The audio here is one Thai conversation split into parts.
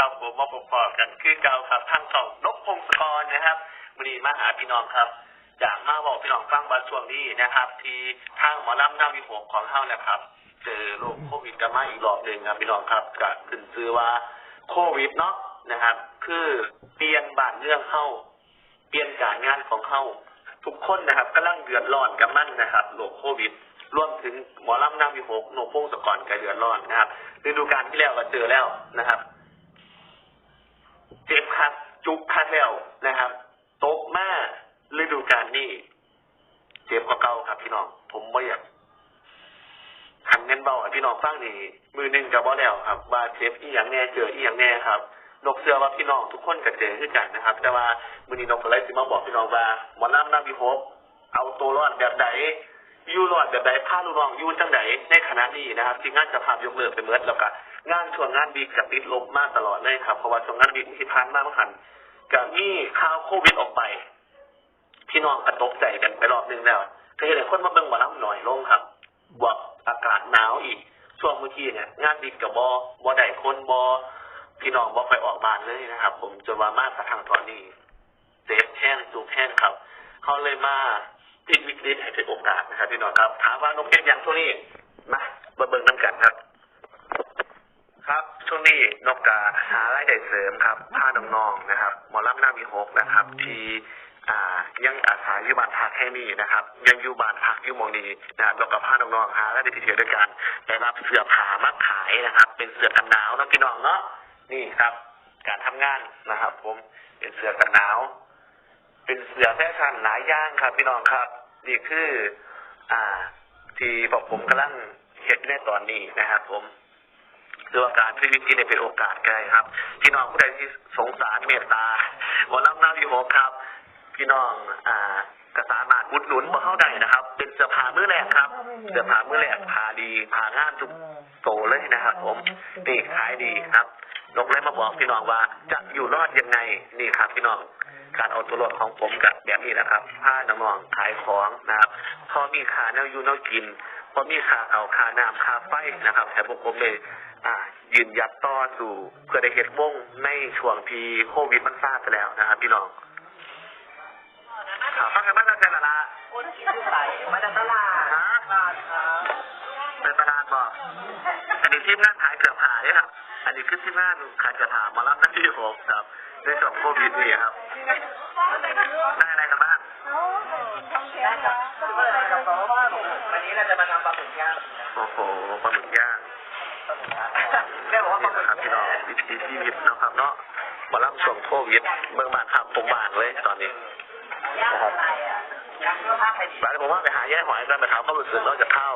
ครับผมมาพบปอกันคือเก่าครับทางช่องนกพงศกรนะครับวันนี้มาหาพี่น้องครับจากมาบอกพี่น้องฟังบาช่วงนี้นะครับ ที่ทางหมอลำหน้าวิหกของเฮานะครับ เจอโรคโควิดกันมาอีกรอบหนึ่งครับพี่น้องครับก็ขึ้นชื่อว่าโควิดเนาะนะครับ คือเปลี่ยนบ้านเรื่องเฮาเปลี่ยนการงานของเฮาทุกคนนะครับกำลังเดือดร้อนกับมันนะครับโรคโควิดรวมถึงหมอลำน้ำวิหกโนพงศกรกเดือดร้อนนะครับฤดูกาลที่แล้วก็เจอแล้วนะครับ เจ็บครับ จุกคัดแล้วนะครับตกมาฤดูกาลนี้เจ็บกว่าเก่าครับ พี่น้อง ผมไม่อยากหันเงินเบาให้พี่น้อง ฟังนี่มือหนึ่งกับบ่แล้วครับว่าเจ็บอีหยังแน่เจออีหยังแน่ครับนกเสือว่าพี่น้องทุกคนก็เจอคือกันนะครับ แต่ว่ามือนี้นกก็เลยสิมาบอกพี่น้องว่าหมอลำน้ำวิหกเอาตัวรอดแบบใดอยู่รอดแบบใดพาลูกน้องยู่จังไดในขณะนี้นะครับที่งานจะพายกเลิกไปเมื่อแล้วก็งานช่วงงานบีกับติดลบมากตลอดเลยครับเพราะว่าช่วงงานบีที่ผ่านมาเมื่อหันกับมีข่าวโควิดออกไป พี่น้องกระตกใจกันไปรอบนึงแล้วก็เห็นคนมาเบิ่งหมาล้ำหน่อยลงครับบวกอากาศหนาวอีก ช่วงเมื่อกี้เนี่ยงานบีกับบอบอได้คนบอพี่น้องบอไปออกบานเลยนะครับ ผมจนว่ามากกระทั่งตอนนี้เซฟแห้งจูกแห้งครับ เขาเลยมาพิกวิกฤตให้เป็นโอกาสนะครับ พี่น้องครับ ถามว่านกเก็ตยังช่วงนี้มามาเบิ่งน้ำกันครับ ครับช่วงนี้นกกาหารายได้เสริมครับพาน้องๆนะครับ หมอลำหน้ามีหกนะครับ ที่ อ่ายังอาศัยอยู่บ้านพักแค่นี้นะครับ ยังอยู่บ้านพักอยู่หมองนี้นะครับแล้วก็พาน้องๆหารายได้พิเศษด้วยกันได้รับเสื้อผ้ามาขายนะครับ เป็นเสื้อกันหนาวเนาะพี่น้องเนาะนี่ครับ การทำงานนะครับ ผมเป็นเสื้อกันหนาว เป็นเสื้อแฟชั่นหลายอย่างครับ พี่น้องครับนี่คือ อ่า ที่บอกผมกำลังเห็นในตอนนี้นะครับ ผมคือว่าการพลิกวิกฤตเนี่ยเป็นโอกาสไกลครับ พี่น้องผู้ใดที่สงสารเมตตาวันรับหน้าพี่โฮครับ พี่น้องอ่าก็สามารถอุดหนุนมาเข้าได้นะครับ เป็นเสื้อผ้ามือแรกครับเสื้อผ้ามือแรกผ้าดีผ้างามทุกโตเลยนะครับ ผมนี่ขายดีครับนกเลยมาบอกพี่น้องว่าจะอยู่รอดยังไงนี่ครับ พี่น้องการเอาตัวรอดของผมกับแบบนี้นะครับผ้าน้องๆขายของนะครับ พอมีค่าแนวอยู่แนวกิน พอมีค่าเอาค่าน้ำค่าไฟนะครับแต่พวกผมเลยอ่ายืนยัดต่อสู่เพื่อได้เห็นวงในช่วงที่โควิดมันซาไปแล้วนะครับ พี่น้องข่าว ฟังกันบ้างนะเจนละละคนคิดอยู่ไหนมาจากตลาดฮะตลาดครับในตลาดบอกอันนี้ทีมงานขายเสื้อผ้าเนี่ยครับ อันนี้คือทีมงานขายเสื้อผ้ามารับหน้าที่ผมครับในช่วงโควิดนี่ครับได้อะไรกันบ้างได้ครับเมื่อไหร่เราบอกว่าวันนี้เราจะมาทำปลาหมึกย่างโอ้โหปลาหมึกย่างแม่บอกว่าปลาหมึกครับพี่น้องวิถีชีวิตเนาะครับเนาะมารับช่วงโควิดเมืองบ้านครับผมบ้านเลยตอนนี้ ย่างอะไรอะย่างเนื้อผ้าไข่ดิบบ้านผมว่าไปหาแย่หอยกันไปถามความรู้สึกนอกจากข้าว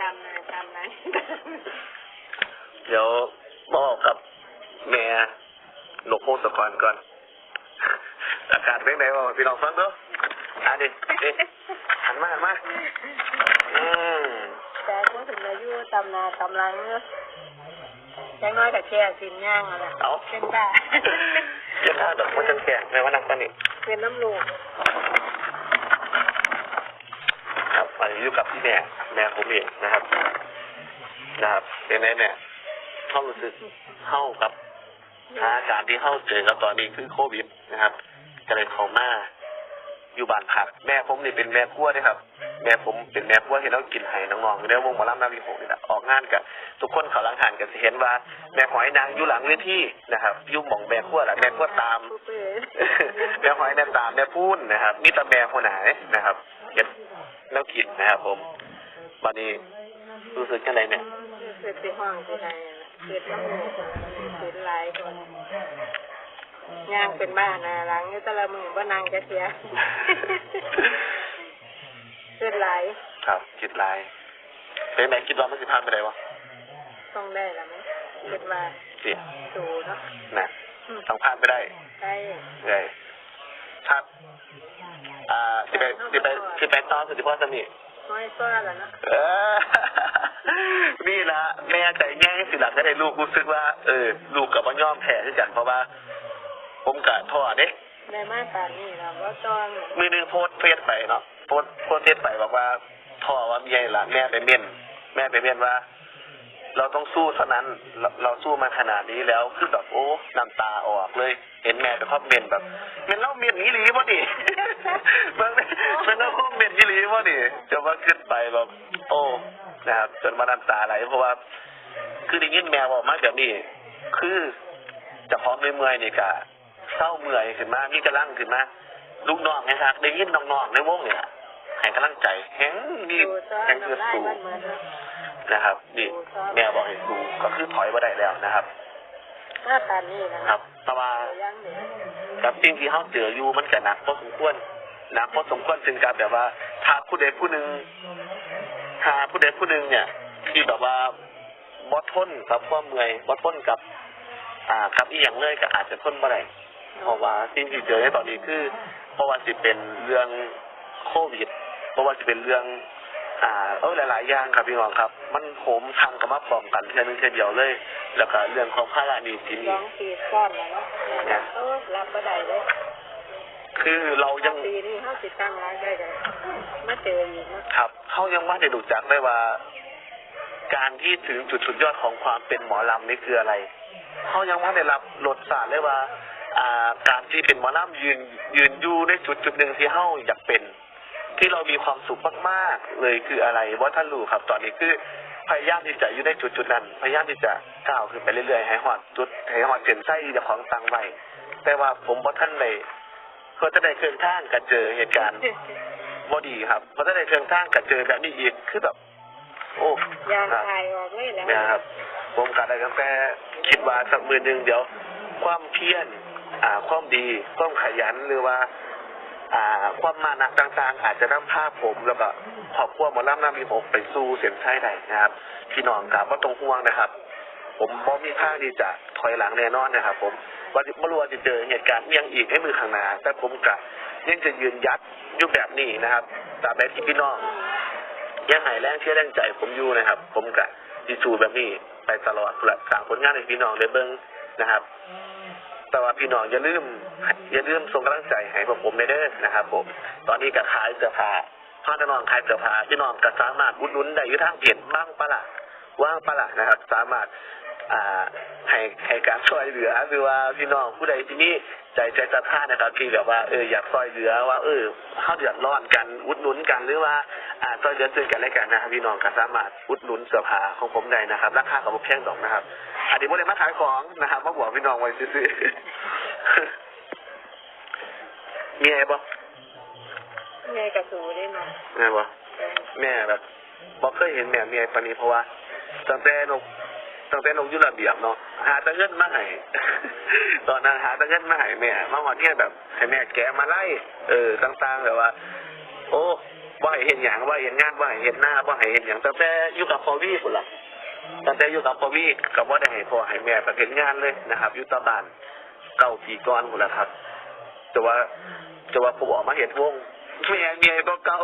จำนะจำนะเดี๋ยวบอกกับแม่หนกโมสกรก่อน อากาศเป็นไงวะพี่น้องฟังด้ออะดิดิหันมาหันมาอืมแต่พูดถึงอายุตำนากำลังเนอะยังน้อยกับแค่สินย่างอะไรเอาเป็นบ้าเจ้าหน้าดอกมันจะแก่ไม่ว่านักปานนี่ เป็นน้ำลูกครับอันนี้อยู่กับพี่แม่แม่ผมเองนะครับ นะครับเป็นไงเน่เข้ารู้สึกเข้ากับอาการที่เข้าเจอกับตอนนี้คือโควิดนะครับก็เลยเขามา อยู่บ้านพักแม่ผมนี่เป็นแม่ครัวด้วยครับ แม่ผมเป็นแม่ครัวที่เรากินให้น้องๆอยู่ในวงหมอลำนาวีหกนี่แหละออกงานกับทุกคนเขาหลังหันกันจะเห็นว่า แม่หอยนางอยู่หลังเวทีนะครับอยู่หม่องแม่ครัวแหละแม่ครัวตาม แม่หอยแม่ตามแม่พูนนะครับ มีแต่แม่คนไหนนะครับเห็นแล้วกินนะครับผมวันนี้รู้สึกยังไงเนี่ยเกิดที่ห้องที่ไหนเกิดน้ำลูกเกิดลายคน ย่างเป็นบ้านะหลังนี่แต่ละมือว่านางจะเสียเกิดหลายครับคิดลายเป็นไหนคิดว่ามันสิพานไปไหนวะต้องได้ละมั้งเกิดว่าเสียสูเนาะนะอืมต้องพานไปได้ได้เลยครับอ่าสิไปสิไปสิไปตอนสุดที่พ่อสนิทน้อยตัวละเนาะเออนี่ละแม่ใจแง่สิหลังก็ได้ลูกรู้สึกว่าเออลูกกับว่ายอมแพ้ที่กันเพราะว่า ผมกะท่อเด้ได้มาตานนี่เราก็ต้องมือหนึงโพสต์เฟซไปเนาะโพสต์โพสต์เฟซไปบอกว่าท่อว่าเมียหลานแม่ไปเม่นแม่ไปเม่นว่า เราต้องสู้เท่านั้นเราเราสู้มาขนาดนี้แล้วคือแบบโอ้น้ำตาออกเลย เห็นแม่ไปคอมเมนต์แบบเมนเล่าเมนนี้หลีป่ะนี่เมื่อเมื่อเล่าคอมเมนต์นี้หลีป่ะนี่จะว่าขึ้นไปแบบโอ้นะครับจนมาน้ำตาไหลเพราะว่า คือได้ยินแมวบอกมาแบบนี้คือเจะพร้าขอมเมื่อยๆนี่กะ เศร้าเมื่อยขึ้นมามีกำลังขึ้นมาลูกน้องนะครับได้ยินน้องๆในวงเนี่ยให้กำลังใจแห้งนี่ดูซ้อนแห้งคือน้ำลายสู้มันเหมือนนะครับนี่แม่บอกให้สู้ก็คือถอยมาได้แล้วนะครับหน้าตานี่นะครับแต่ว่ายังเด็กกับสิ่งที่เขาเจออยู่มันก็หนักพอสมควรหนักพอสมควรถึงกับแบบว่าถ้าผู้ใดผู้หนึ่งถ้าผู้ใดผู้หนึ่งเนี่ยที่แบบว่าบอทนกับความเมื่อยบอทนกับ อ่ากับอีหยังเลยก็อาจจะทนบ่ได้ เพราะว่าสิ่งที่เจอในตอนนี้คือ เพราะว่าสิเป็นเรื่องโควิด เพราะว่าสิเป็นเรื่อง อ่า เออหลาย ๆ อย่างครับพี่น้องครับ มันโหมทางกับมาพร้อมกันเพียงนึงเทียเดียวเลย แล้วก็เรื่องของค่าราหนี้สินสอีอกงปีซ้อนแล้วเนาะแม่ก็เออรับบ่ได้เลยคือเรายังปีนี้เขาสิตั้งร้านได้กันมาเจออีกเนาะครับเขายังว่าได้ดูจักได้ว่า การที่ถึงจุดสุดยอดของความเป็นหมอลำนี่คืออะไรเขายังว่าได้รับรสชาติได้ว่าอ่า การที่เป็นหมอลำยืนยืนอยู่ในจุดจุดหนึ่งที่เขาอยากเป็น ที่เรามีความสุขมากๆ เลยคืออะไรว่าท่านรู้ครับ ตอนนี้คือพยายามที่จะอยู่ในจุดจุดๆนั้น พยายามที่จะก้าวขึ้นไปเรื่อยๆให้หอดจุดให้หอดเส้นไส้เจ้าของตังไว้แต่ว่าผมว่าท่านเลยเพื่อจะได้เครื่องท่างกับเจอเหตุการณ์บอดีครับเพราะถ้าในเชิงสร้างกับเจอแบบนี้อีกคือแบบโอ้ยางครับคายออกเลยแล้วเนี่ยครับผมกัดอะไรกันแต่คิดว่าสักมือหนึ่งเดี๋ยว ความเพียร อ่าความดีความขยันหรือว่าอ่าความมานะต่างๆ อาจจะนำภาพผมแล้วก็ครอบครัวหมอลำน้ำมีหกไปสู้เสียนไส้ได้นะครับ พี่น้องครับว่าตรงห่วงนะครับ ผมบ่มีท่าที่จะถอยหลังแน่นอนนะครับ ผมว่าไม่รู้ว่าจะเจอเหตุการณ์เอียงอีกให้มือข้างหน้าแต่ผมกะยังจะยืนยัดอยู่แบบนี้นะครับตราบใดที่พี่น้องยังหายแรงเชื่อแรงใจผมอยู่นะครับ ผมกะดีสูแบบนี้ไปตลอดเพื่อสางผลงานให้พี่น้องได้เบิ่งนะครับ แต่ว่าพี่น้องอย่าลืมอย่าลืมส่งกำลังใจให้พวกผมในเด้อนะครับผม ตอนนี้ก็ขายเสื้อผ้าพ่อจะน้องขายเสื้อผ้าพี่น้องก็สามารถอุดหนุนได้อยู่ทางเพจบ้างปะละว่างปะละนะครับ สามารถ อ่าให้ให้การช่วยเหลือหรือว่าพี่น้องผู้ใดที่นี่ใจใจศรัทธานะครับที่แบบว่าเอออยากช่วยเหลือว่าเออเขาเดือดร้อนกันอุดหนุนกันหรือว่าอ่าช่วยเหลือซึ่งกันและกันนะครับพี่น้องก็สามารถอุดหนุนเสื้อผ้าของผมได้นะครับราคากับผมแพงดอกนะครับอันนี้ไม่ได้มาขายของนะครับมาบอกพี่น้องไว้ซื้อๆมีไงบ่แม่กระสูได้เนาะไงบ่แม่แบบบ่เคยเห็นแม่เมียปานนี้เพราะว่าตั้งแต่นก ตั้งแต่นกอยุระเบียบเนาะหาตะเงินมาให้ตอนนั้นหาตะเงินมาให้แม่มาวันนี้แบบให้แม่แกมาไล่เออต่างๆแบบว่า โอ้ว่าเห็นอย่างว่าเห็นงานว่าเห็นหน้าว่าเห็นอย่างตั้งแต่อยู่กับพอวี่พุ่นละตั้งแต่อยู่กับพอวี่ก็บ่าได้ให้พ่อให้แม่ไปเห็นงานเลยนะครับยูตะบานเก้าปีก่อนพุ่นละครับแต่ว่าแต่ว่าผมออกมาเห็นวงแม่เมียก็เก่า